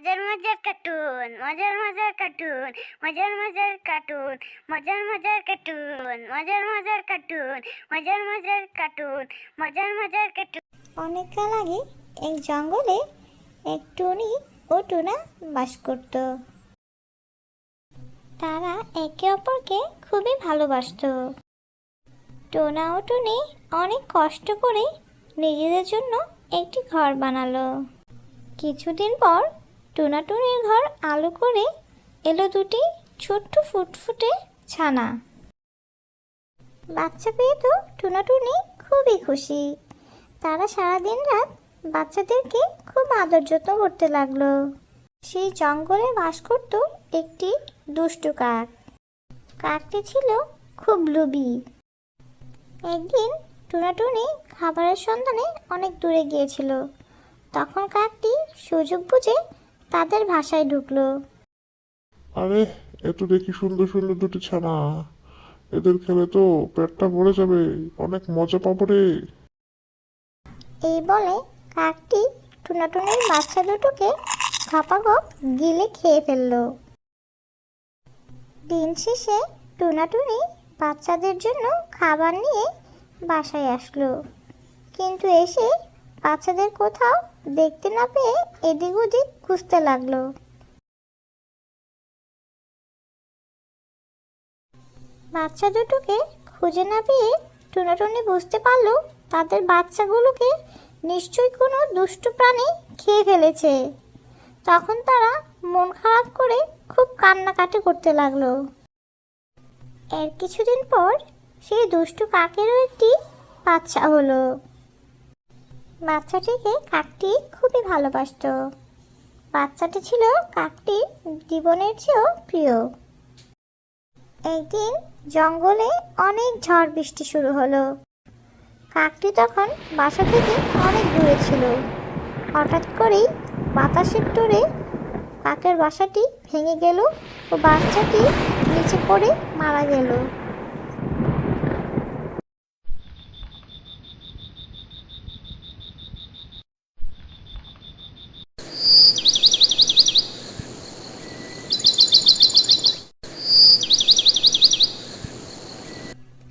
মজার মজার কার্টুন মজার মজার কার্টুন মজার মজার কার্টুন মজার মজার কার্টুন মজার মজার কার্টুন মজার মজার কার্টুন মজার মজার কার্টুন অনেককাল আগে এক জঙ্গলে এক টুনি ও টুনা বাস করত। তারা একে অপরকে খুবই ভালোবাসত। টোনা ও টুনি অনেক কষ্ট করে নিজেদের জন্য একটি ঘর বানালো। কিছুদিন পর টুনা টুনির ঘর আলো করে এলো দুটি ছোট্ট ফুটফুটে ছানা। বাচ্চা পেয়ে তো টুনা টুনি খুবই খুশি। তারা সারাদিন রাত বাচ্চাদেরকে খুব আদর যত্ন করতে লাগল। সেই জঙ্গলে বাস করত একটি দুষ্টু কাক। কাকটি ছিল খুব লোভী। একদিন টুনাটুনি খাবারের সন্ধানে অনেক দূরে গিয়েছিল। তখন কাকটি সুযোগ বুঝে তাদের ভাষায় ঢুকলো। আরে এত দেখি সুন্দর সুন্দর দুটি ছানা। এদের খেলে তো পেটটা ভরে যাবে অনেক মজা পাবো রে। এই বলে কাকটি টুনাটুনির বাচ্চা দুটোকে খপাগপ গিলে খেয়ে ফেলল। দিন শেষে টুনাটুনি বাচ্চাদের জন্য খাবার নিয়ে বাসায় আসলো। কিন্তু এসে বাচ্চাদের কোথাও দেখতে না পেয়ে এদিক ওদিক খুঁজতে লাগল। বাচ্চা দুটোকে খুঁজে না পেয়ে টুনাটুনি বুঝতে পারল তাদের বাচ্চাগুলোকে নিশ্চয়ই কোনো দুষ্ট প্রাণী খেয়ে ফেলেছে। তখন তারা মন খারাপ করে খুব কান্নাকাটি করতে লাগল। এর কিছুদিন পর সেই দুষ্টু কাকেরও একটি বাচ্চা হলো। বাচ্চাটিকে কাকটি খুবই ভালোবাসতো। বাচ্চাটি ছিল কাকটি জীবনের চেয়েও প্রিয়। একদিন জঙ্গলে অনেক ঝড় বৃষ্টি শুরু হলো। কাকটি তখন বাসা থেকে অনেক দূরে ছিল। হঠাৎ করেই বাতাসের তোড়ে কাকের বাসাটি ভেঙে গেল ও বাচ্চাটি নিচে পড়ে মারা গেল।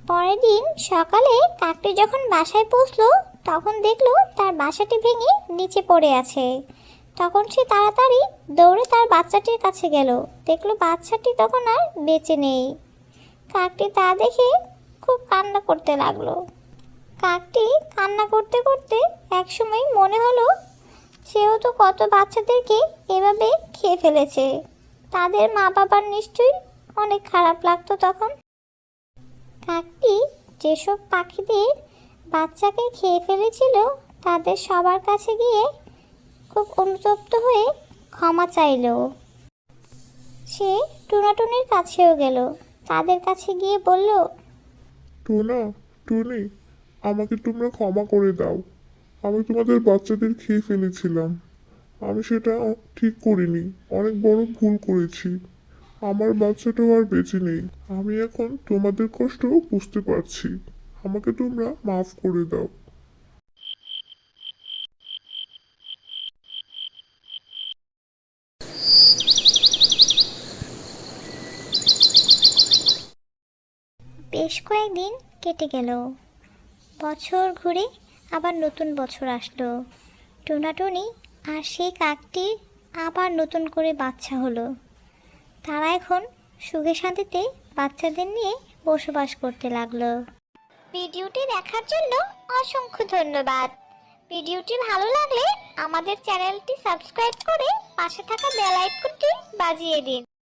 পরের দিন সকালে কাকটি যখন বাসায় পৌঁছলো, তখন দেখল তার বাসাটি ভেঙে নিচে পড়ে আছে। তখন সে তাড়াতাড়ি দৌড়ে তার বাচ্চাটির কাছে গেল। দেখল বাচ্চাটি তখন আর বেঁচে নেই। কাকটি তা দেখে খুব কান্না করতে লাগল। কাকটি কান্না করতে করতে একসময় মনে হলো সেও তো কত বাচ্চাদেরকে এভাবে খেয়ে ফেলেছে। তাদের মা বাবার নিশ্চয়ই অনেক খারাপ লাগতো তখন। কাকটি যেসব পাখিদের বাচ্চাকে খেয়ে ফেলেছিল, তাদের সবার কাছে গিয়ে খুব অনুতপ্ত হয়ে ক্ষমা চাইল। সে টুনাটুনির কাছেও গেল। তাদের কাছে গিয়ে বলল, টুনা, টুনি, আমাকে তোমরা ক্ষমা করে দাও। আমি তোমাদের বাচ্চাদের খেয়ে ফেলেছিলাম। আমি সেটা ঠিক করিনি, অনেক বড় ভুল করেছি। আমার বাচ্চাটাও আর বেঁচে নেই। আমি এখন তোমাদের কষ্ট বুঝতে পারছি। আমাকে তোমরা মাফ করে দাও। বেশ কয়েকদিন কেটে গেল। বছর ঘুরে আবার নতুন বছর আসলো। টোনাটুনি আর সেই কাকটির আবার নতুন করে বাচ্চা হলো। তারা এখন সুখে শান্তিতে বাচ্চাদের নিয়ে বসবাস করতে লাগল। ভিডিওটি দেখার জন্য অসংখ্য ধন্যবাদ। ভিডিওটি ভালো লাগলে আমাদের চ্যানেলটি সাবস্ক্রাইব করে পাশে থাকা বেল আইকনটি বাজিয়ে দিন।